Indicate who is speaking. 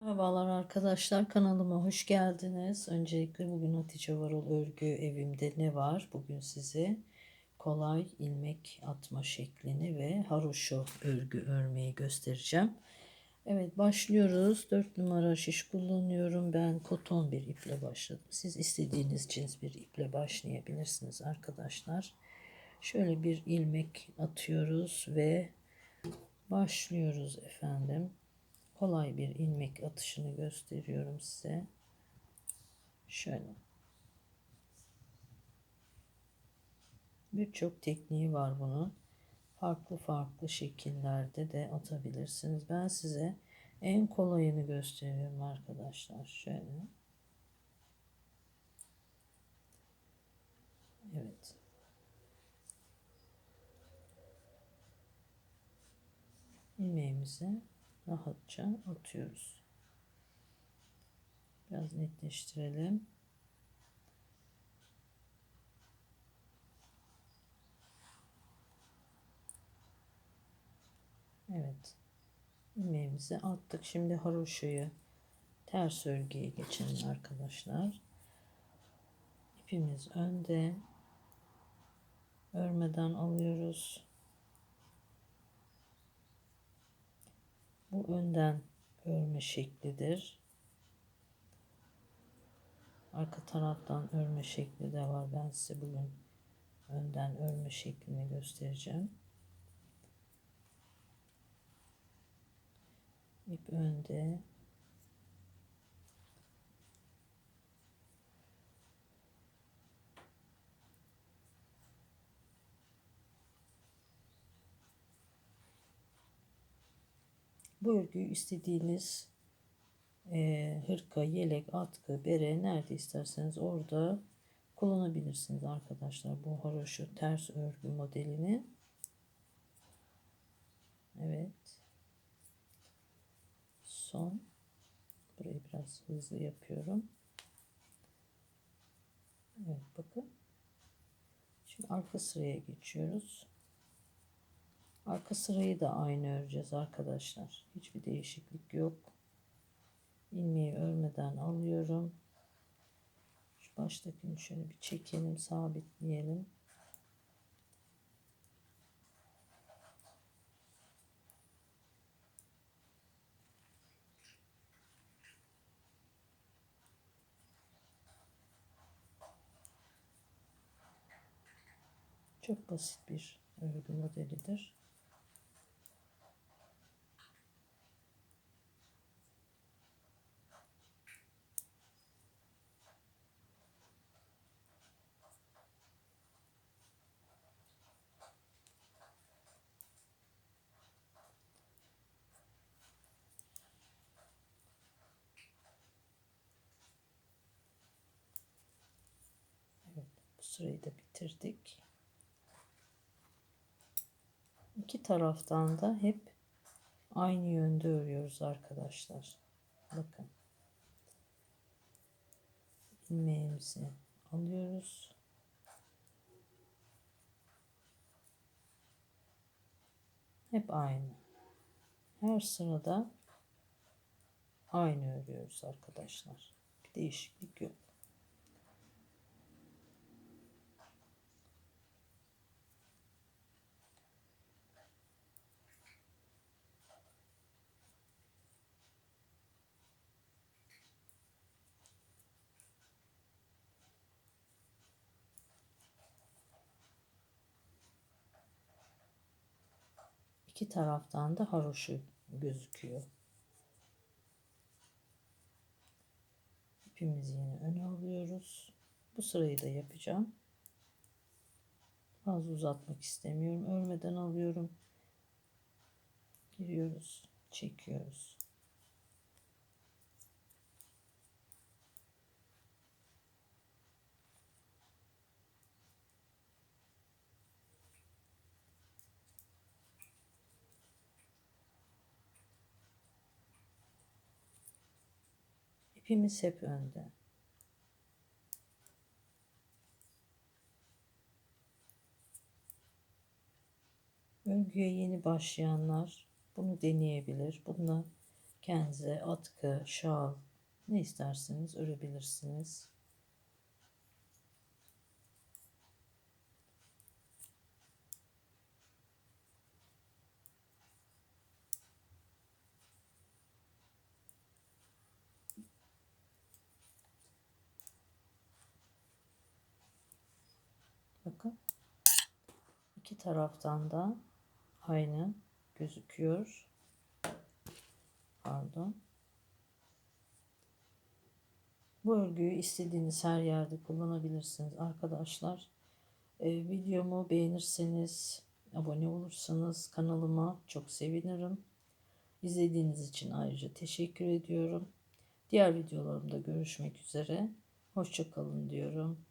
Speaker 1: Merhabalar arkadaşlar kanalıma hoş geldiniz. Öncelikle bugün Hatice Varol örgü evimde ne var? Bugün size kolay ilmek atma şeklini ve haroşo örgü örmeyi göstereceğim. Evet başlıyoruz. 4 numara şiş kullanıyorum. Ben koton bir iple başladım. Siz istediğiniz cins bir iple başlayabilirsiniz arkadaşlar. Şöyle bir ilmek atıyoruz ve başlıyoruz efendim kolay bir ilmek atışını gösteriyorum size. Şöyle. Birçok tekniği var bunun. Farklı farklı şekillerde de atabilirsiniz. Ben size en kolayını gösteriyorum arkadaşlar. Şöyle. Evet. ilmeğimizi rahatça atıyoruz. Biraz netleştirelim. Evet. ilmeğimizi attık. Şimdi haroşayı ters örgüye geçelim arkadaşlar. İpimiz önde. Örmeden alıyoruz. Bu önden örme şeklidir. Arka taraftan örme şekli de var. Ben size bugün önden örme şeklini göstereceğim. İp önde. Bu örgüyü istediğiniz e, hırka, yelek, atkı, bere nerede isterseniz orada kullanabilirsiniz arkadaşlar. Bu haroşu ters örgü modelini. Evet. Son. Burayı biraz hızlı yapıyorum. Evet bakın. Şimdi arka sıraya geçiyoruz. Arka sırayı da aynı öreceğiz arkadaşlar. Hiçbir değişiklik yok. İlmeği örmeden alıyorum. Şu baştakini şöyle bir çekelim, sabitleyelim. Çok basit bir örgü modelidir. Evet, bu sırayı da bitirdik. İki taraftan da hep aynı yönde örüyoruz arkadaşlar. Bakın. ilmeğimizi alıyoruz. Hep aynı. Her sırada aynı örüyoruz arkadaşlar. Bir değişiklik yok. İki taraftan da haroşu gözüküyor. İpimizi yine öne alıyoruz. Bu sırayı da yapacağım. Fazla uzatmak istemiyorum. Örmeden alıyorum. Giriyoruz. Çekiyoruz. İpimiz hep önde. Örgüye yeni başlayanlar bunu deneyebilir. Bununla kendinize atkı, şal ne isterseniz örebilirsiniz. Bakın. iki taraftan da aynı gözüküyor. Pardon. Bu örgüyü istediğiniz her yerde kullanabilirsiniz arkadaşlar. Ee, videomu beğenirseniz, abone olursanız kanalıma çok sevinirim. İzlediğiniz için ayrıca teşekkür ediyorum. Diğer videolarımda görüşmek üzere. Hoşçakalın diyorum.